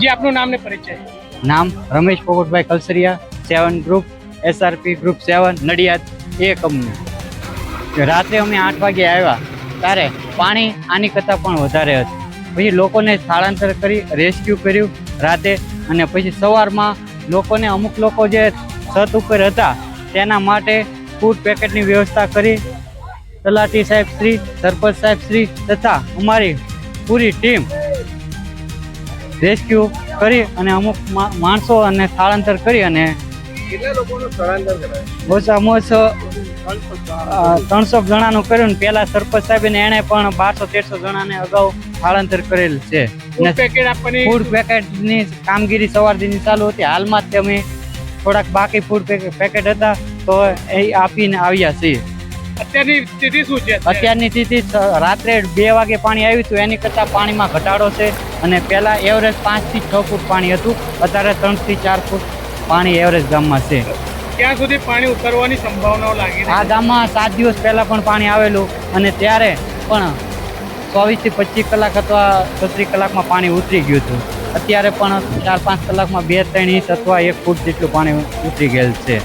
જી, આપનું નામ ને પરિચય. નામ Ramesh Popatbhai Kalsariya, seven group SRP group seven, Nadiad, એ કંપની રાત્રે અમે આઠ વાગે આવ્યા, ત્યારે પાણી, આની કરતાં પણ વધારે હતું. પછી લોકોને સ્થળાંતર કરી રેસ્ક્યુ કર્યું રાતે, અને પછી સવારમાં લોકોને અમુક લોકો જે છત ઉપર હતા, તેના માટે ફૂડ પેકેટની વ્યવસ્થા કરી. તલાટી સાહેબ શ્રી સરપંચ સાહેબ શ્રી તથા અમારી પૂરી ટીમ રેસ્ક્યુ કરી અને અમુક માણસો અને સ્થળાંતર કરી અને ત્રણસો જણાનું કર્યું પેલા સરપંચ સાહેબને એણે પણ બારસો તેરસો જણાને અગાઉ સ્થળાંતર કરેલ છે. ફૂડ પેકેટની કામગીરી સવારથી ચાલુ હતી. હાલમાં જ અમે થોડાક બાકી ફૂડ પેકેટ હતા તો એ આપીને આવ્યા છીએ. અત્યારની સ્થિતિ શું છે અત્યારની સ્થિતિ રાત્રે બે વાગે પાણી આવ્યું હતું એની કરતાં પાણીમાં ઘટાડો છે અને પહેલાં એવરેજ પાંચથી છ ફૂટ પાણી હતું અત્યારે ત્રણથી ચાર ફૂટ પાણી એવરેજ ગામમાં છે. ક્યાં સુધી પાણી ઉતરવાની સંભાવનાઓ લાગી આ ગામમાં સાત દિવસ પહેલાં પણ પાણી આવેલું અને ત્યારે પણ ચોવીસથી પચીસ કલાક અથવા છત્રીસ કલાકમાં પાણી ઉતરી ગયું હતું. અત્યારે પણ ચાર પાંચ કલાકમાં બે ત્રણ ઇંચ અથવા એક ફૂટ જેટલું પાણી ઉતરી ગયેલ છે.